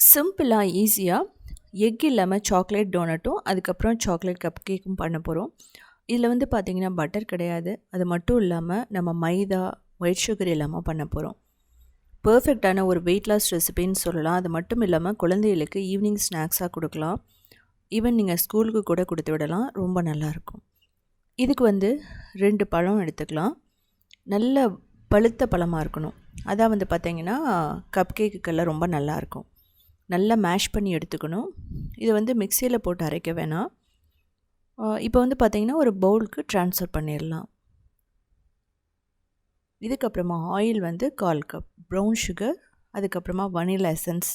சிம்பிளாக ஈஸியாக எக் இல்லாமல் சாக்லேட் டோனட்டும் அதுக்கப்புறம் சாக்லேட் கப் கேக்கும் பண்ண போகிறோம் இதில் வந்து பார்த்திங்கன்னா பட்டர் கிடையாது. அது மட்டும் இல்லாமல் நம்ம மைதா ஒயிட் சுகர் இல்லாமல் பண்ண போகிறோம் பர்ஃபெக்டான ஒரு வெயிட் லாஸ் ரெசிபின்னு சொல்லலாம். அது மட்டும் இல்லாமல் குழந்தைகளுக்கு ஈவினிங் ஸ்நாக்ஸாக கொடுக்கலாம். ஈவன் நீங்கள் ஸ்கூலுக்கு கூட கொடுத்து விடலாம். ரொம்ப நல்லாயிருக்கும் இதுக்கு வந்து ரெண்டு பழம் எடுத்துக்கலாம். நல்ல பழுத்த பழமாக இருக்கணும். அதான் வந்து பார்த்திங்கன்னா கப் கேக்குக்கெல்லாம் ரொம்ப நல்லாயிருக்கும் நல்லா மேஷ் பண்ணி எடுத்துக்கணும். இதை வந்து மிக்சியில் போட்டு அரைக்க வேணாம். இப்போ வந்து பார்த்திங்கன்னா ஒரு பவுலுக்கு ட்ரான்ஸ்ஃபர் பண்ணிடலாம் இதுக்கப்புறமா ஆயில் வந்து கால் கப் ப்ரௌன் சுகர் அதுக்கப்புறமா வனிலா எசன்ஸ்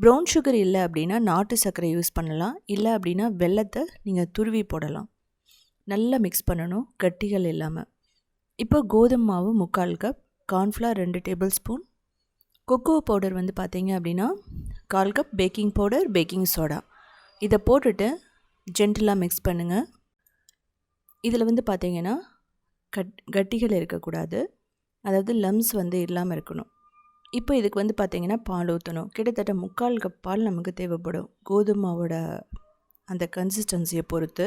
ப்ரௌன் சுகர் இல்லை அப்படின்னா நாட்டு சர்க்கரை யூஸ் பண்ணலாம். இல்லை அப்படின்னா வெள்ளத்தை நீங்கள் துருவி போடலாம். நல்லா மிக்ஸ் பண்ணணும் கட்டிகள் இல்லாமல் இப்போ கோதுமை மாவு முக்கால் கப் கார்ன்ஃப்ளவர் ரெண்டு டேபிள் ஸ்பூன் கொக்கோ பவுடர் வந்து பார்த்தீங்க அப்படின்னா கால் cup baking powder baking soda. இதை போட்டுட்டு ஜென்டிலாக மிக்ஸ் பண்ணுங்கள் இதில் வந்து பார்த்தீங்கன்னா கட் கட்டிகள் இருக்கக்கூடாது. அதாவது லம்ஸ் வந்து இல்லாமல் இருக்கணும். இப்போ இதுக்கு வந்து பார்த்திங்கன்னா பால் ஊற்றணும் கிட்டத்தட்ட முக்கால் கப் பால் நமக்கு தேவைப்படும். கோதுமாவோட அந்த கன்சிஸ்டன்சியை பொறுத்து.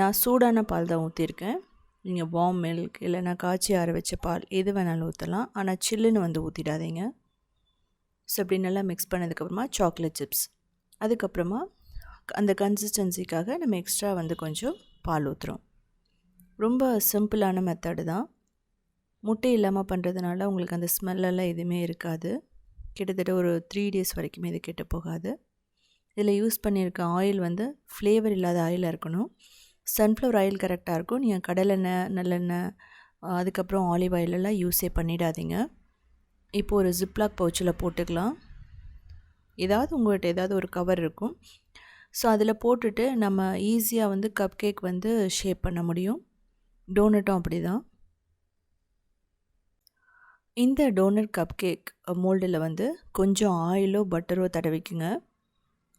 நான் சூடான பால் தான் ஊற்றிருக்கேன் நீங்கள் வார்ம் மில்க் இல்லைனா காய்ச்சி ஆற வச்ச பால் எது வேணாலும் ஊற்றலாம் ஆனால் சில்லுன்னு வந்து ஊற்றிடாதீங்க ஸோ இப்படி நல்லா மிக்ஸ் பண்ணதுக்கப்புறமா சாக்லேட் சிப்ஸ் அதுக்கப்புறமா அந்த கன்சிஸ்டன்சிக்காக நம்ம எக்ஸ்ட்ரா வந்து கொஞ்சம் பால் ஊற்றுறோம் ரொம்ப சிம்பிளான மெத்தடு தான். முட்டை இல்லாமல் பண்ணுறதுனால உங்களுக்கு அந்த ஸ்மெல்லெல்லாம் எதுவுமே இருக்காது. கிட்டத்தட்ட ஒரு த்ரீ டேஸ் வரைக்குமே இது கெட்டு போகாது. இதில் யூஸ் பண்ணியிருக்க ஆயில் வந்து ஃப்ளேவர் இல்லாத ஆயிலாக இருக்கணும். சன்ஃப்ளவர் ஆயில் கரெக்டாக இருக்கும். நீங்கள் கடலெண்ணெய் நல்லெண்ணெய் அதுக்கப்புறம் ஆலிவ் ஆயிலெல்லாம் யூஸே பண்ணிடாதீங்க. இப்போ ஒரு ஜிப்லாக் பவுச்சில் போட்டுக்கலாம். ஏதாவது உங்கள்கிட்ட ஏதாவது ஒரு கவர் இருக்கும். ஸோ அதில் போட்டுட்டு நம்ம ஈஸியாக வந்து கப் கேக் வந்து ஷேப் பண்ண முடியும். டோனட்டும் அப்படி தான் இந்த டோனட் கப் கேக் மோல்டில் வந்து கொஞ்சம் ஆயிலோ பட்டரோ தடவிக்குங்க.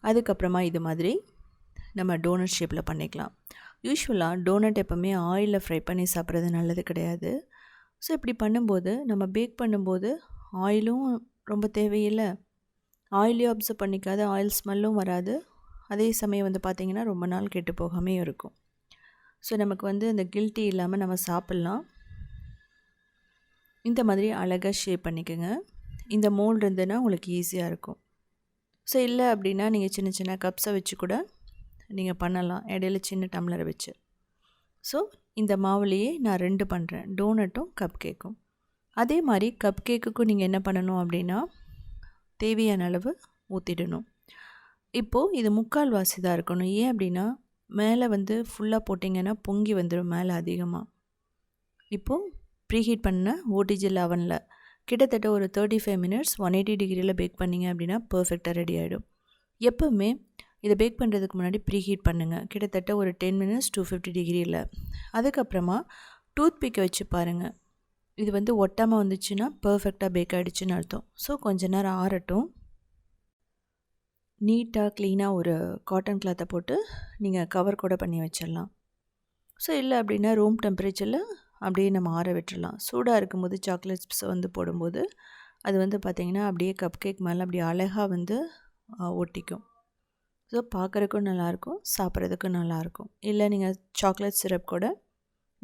அதுக்கப்புறமா இது மாதிரி நம்ம டோனட் ஷேப்பில் பண்ணிக்கலாம். யூஸ்வலாக டோனட் எப்போவுமே ஆயிலில் ஃப்ரை பண்ணி சாப்பிட்றது நல்லது கிடையாது. ஸோ இப்படி பண்ணும்போது நம்ம பேக் பண்ணும்போது ஆயிலும் ரொம்ப தேவையில்லை. ஆயிலையும் அப்சர்வ் பண்ணிக்காத ஆயில் ஸ்மெல்லும் வராது. அதே சமயம் வந்து பார்த்திங்கன்னா ரொம்ப நாள் கெட்டு போகாமே இருக்கும். ஸோ நமக்கு வந்து அந்த கில்ட்டி இல்லாமல் நம்ம சாப்பிட்லாம். இந்த மாதிரி அழகாக ஷேப் பண்ணிக்கோங்க. இந்த மோல்டு இருந்ததுன்னா உங்களுக்கு ஈஸியாக இருக்கும். ஸோ இல்லை அப்படின்னா நீங்கள் சின்ன சின்ன கப்ஸை வச்சு கூட நீங்கள் பண்ணலாம். இடையில சின்ன டம்ளரை வச்சு. ஸோ இந்த மாவுலேயே நான் ரெண்டு பண்ணுறேன் டோனட்டும் கப் கேக்கும் அதே மாதிரி கப் கேக்குக்கும் நீங்கள் என்ன பண்ணணும் அப்படின்னா தேவையான அளவு ஊற்றிடணும் இப்போது இது முக்கால் வாசி தான் இருக்கணும். ஏன் அப்படின்னா மேலே வந்து ஃபுல்லாக போட்டிங்கன்னா பொங்கி வந்துடும் மேலே அதிகமாக இப்போது ப்ரீஹீட் பண்ண ஓடிஜில் அவனில் கிட்டத்தட்ட ஒரு thirty five minutes one eighty டிகிரியில் பேக் பண்ணிங்க அப்படின்னா பர்ஃபெக்டாக ரெடி ஆகிடும் எப்போவுமே இதை பேக் பண்ணுறதுக்கு முன்னாடி ப்ரீ ஹீட் பண்ணுங்கள் கிட்டத்தட்ட ஒரு டென் மினிட்ஸ் டூ ஃபிஃப்டி டிகிரியில் அதுக்கப்புறமா டூத் பிக்கை வச்சு பாருங்கள் இது வந்து ஒட்டாமல் வந்துச்சுன்னா பர்ஃபெக்டாக பேக் ஆகிடுச்சுன்னு அர்த்தம். ஸோ கொஞ்ச நேரம் ஆறட்டும். நீட்டாக க்ளீனாக ஒரு காட்டன் கிளாத்தை போட்டு நீங்கள் கவர் கூட பண்ணி வச்சிடலாம். ஸோ இல்லை அப்படின்னா ரூம் டெம்பரேச்சரில் அப்படியே நம்ம ஆற விட்டுடலாம். சூடாக இருக்கும்போது சாக்லேட்ஸ் வந்து போடும்போது அது வந்து பார்த்திங்கன்னா அப்படியே கப் கேக் மேலே அப்படியே அழகாக வந்து ஒட்டிக்கும். ஸோ பார்க்குறதுக்கும் நல்லாயிருக்கும் சாப்பிட்றதுக்கும் நல்லாயிருக்கும். இல்லை நீங்கள் சாக்லேட் சிரப் கூட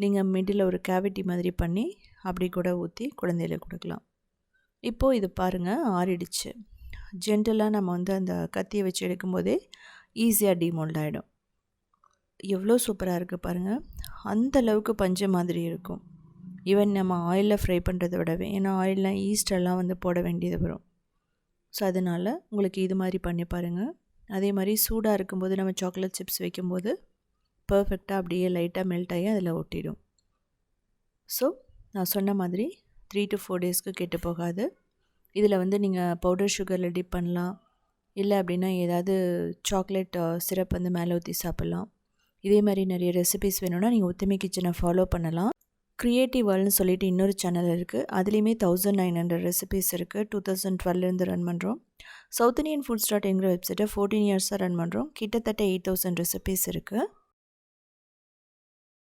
நீங்கள் மிடில் ஒரு கேவிட்டி மாதிரி பண்ணி அப்படி கூட ஊற்றி குழந்தையில கொடுக்கலாம். இப்போது இது பாருங்கள் ஆறிடுச்சு. ஜென்டலாக நம்ம வந்து அந்த கத்தியை வச்சு எடுக்கும்போதே ஈஸியாக டிமோல்ட் ஆகிடும் எவ்வளோ சூப்பராக இருக்குது பாருங்கள் அந்த அளவுக்கு பஞ்சு மாதிரி இருக்கும். ஈவன் நம்ம ஆயிலில் ஃப்ரை பண்ணுறத விடவே ஏன்னா ஆயிலெலாம் ஈஸ்டெல்லாம் வந்து போட வேண்டியது வரும். ஸோ அதனால் உங்களுக்கு இது மாதிரி பண்ணி பாருங்கள் அதே மாதிரி சூடாக இருக்கும்போது நம்ம சாக்லேட் சிப்ஸ் வைக்கும்போது பர்ஃபெக்டாக அப்படியே லைட்டாக மெல்ட் ஆகி அதில் ஒட்டிடும். ஸோ நான் சொன்ன மாதிரி த்ரீ டு ஃபோர் டேஸ்க்கு கெட்டு போகாது. இதில் வந்து நீங்கள் பவுடர் சுகரில் டிப் பண்ணலாம். இல்லை அப்படின்னா ஏதாவது சாக்லேட் சிரப் வந்து மேலே ஊற்றி சாப்பிட்லாம். இதே மாதிரி நிறைய ரெசிபிஸ் வேணும்னா நீங்கள் ஒத்துமை கிச்சனை ஃபாலோ பண்ணலாம். க்ரியேட்டிவ் வேர்ல்னு சொல்லிட்டு இன்னொரு சேனல் இருக்குது அதுலேயுமே தௌசண்ட் நைன் ஹண்ட்ரட் ரெசிபிஸ் இருக்குது டூ தௌசண்ட் டுவெல்லேருந்து ரன் பண்ணுறோம் சவுத் இண்டியன் ஃபுட் ஸ்டார்ட் என்கிற வெப்சைட்டை ஃபோர்டீன் இயர்ஸாக ரன் பண்ணுறோம் கிட்டத்தட்ட எயிட் தௌசண்ட் ரெசிபிஸ் இருக்குது